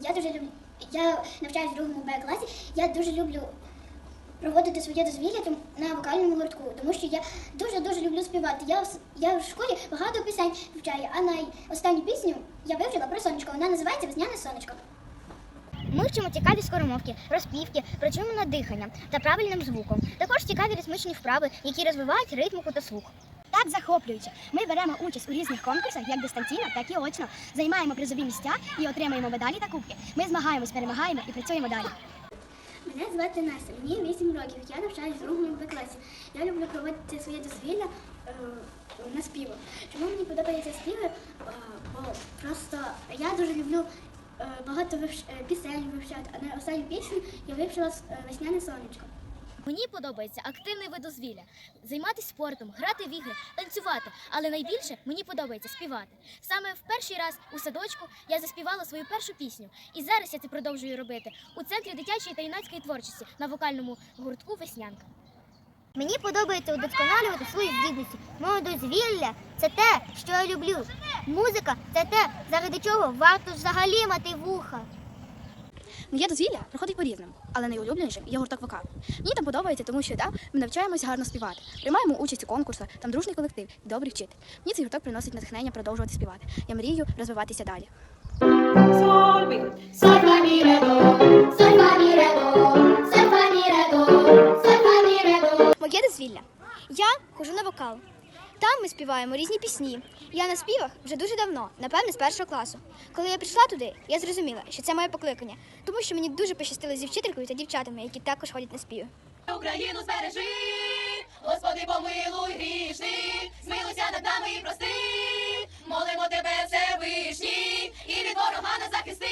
я дуже люблю. Я навчаюсь в другому Б класі. Я дуже люблю проводити своє дозвілля на вокальному гуртку, тому що я дуже дуже люблю співати. Я, в я в школі багато пісень вивчаю, а найостанню пісню я вивчила про сонечко. Вона називається Весняне сонечко. Ми вчимо цікаві скоромовки, розпівки, працюємо над диханням та правильним звуком. Також цікаві ритмічні вправи, які розвивають ритміку та слух. Так захоплююче. Ми беремо участь у різних конкурсах, як дистанційно, так і очно. Займаємо призові місця і отримаємо медалі та кубки. Ми змагаємось, перемагаємо і працюємо далі. Мене звати Настя, мені 8 років. Я навчаюсь в другому Б класі. Я люблю проводити своє дозвілля е, на співах. Чому мені подобаються співи? Е, бо просто я дуже люблю е, багато вивч... е, пісень вивчати, а на останню пісню я вивчила е, весняне сонечко. Мені подобається активний вид дозвілля, займатися спортом, грати в ігри, танцювати. Але найбільше мені подобається співати. Саме в перший раз у садочку я заспівала свою першу пісню, і зараз я це продовжую робити у центрі дитячої та юнацької творчості на вокальному гуртку Веснянка. Мені подобається удосконалювати свої здібності. Моє дозвілля це те, що я люблю. Музика це те, заради чого варто взагалі мати вуха. Моє дозвілля проходить по-різному, але найулюбленішим є гурток вокал. Мені там подобається, тому що там ми навчаємося гарно співати, приймаємо участь у конкурсах, там дружний колектив і добрий вчитель. Мені цей гурток приносить натхнення продовжувати співати. Я мрію розвиватися далі. Моє дозвілля. Я ходжу на вокал. Там ми співаємо різні пісні. Я на співах вже дуже давно, напевне, з першого класу. Коли я прийшла туди, я зрозуміла, що це моє покликання, тому що мені дуже пощастило зі вчителькою та дівчатами, які також ходять на співи. Україну збережи, Господи, помилуй грішних, змилуйся над нами і прости, молимо тебе, Всевишній, і від ворога нас захисти,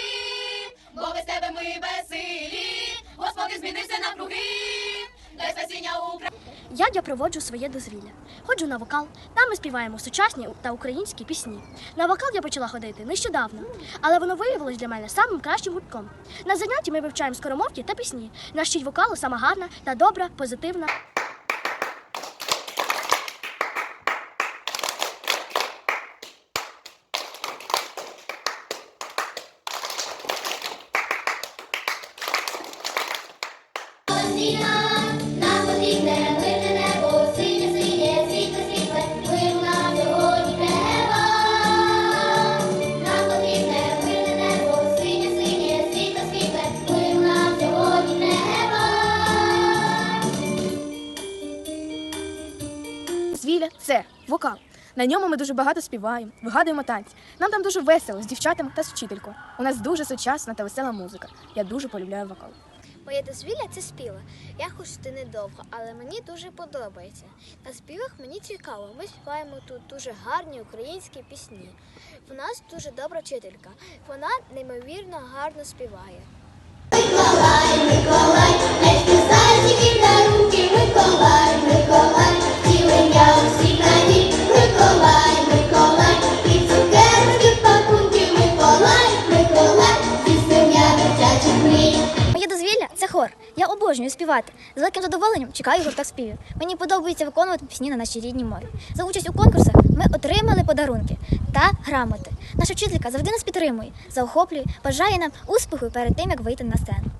бо без тебе ми безсилі, Господи, змінився навкруги, дай спасіння України. Як я проводжу своє дозвілля? Ходжу на вокал, там ми співаємо сучасні та українські пісні. На вокал я почала ходити нещодавно, але воно виявилось для мене самим кращим гуртком. На занятті ми вивчаємо скоромовки та пісні. Наш вчить вокалу сама гарна та добра, позитивна. Нам Дозвілля це вокал. На ньому ми дуже багато співаємо, вигадуємо танці. Нам там дуже весело з дівчатами та з вчителькою. У нас дуже сучасна та весела музика. Я дуже полюбляю вокал. Моє дозвілля це співи. Я хоч ти недовго, але мені дуже подобається. На співах мені цікаво. Ми співаємо тут дуже гарні українські пісні. В нас дуже добра вчителька. Вона неймовірно гарно співає. Хор. Я обожнюю співати. З великим задоволенням чекаю гурток співів. Мені подобається виконувати пісні на нашій рідній мові. За участь у конкурсах ми отримали подарунки та грамоти. Наша вчителька завжди нас підтримує, заохоплює, бажає нам успіху перед тим, як вийти на сцену.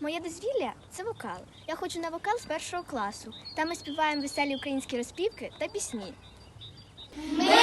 Моє дозвілля це вокал. Я ходжу на вокал з першого класу. Там ми співаємо веселі українські розпівки та пісні. Ми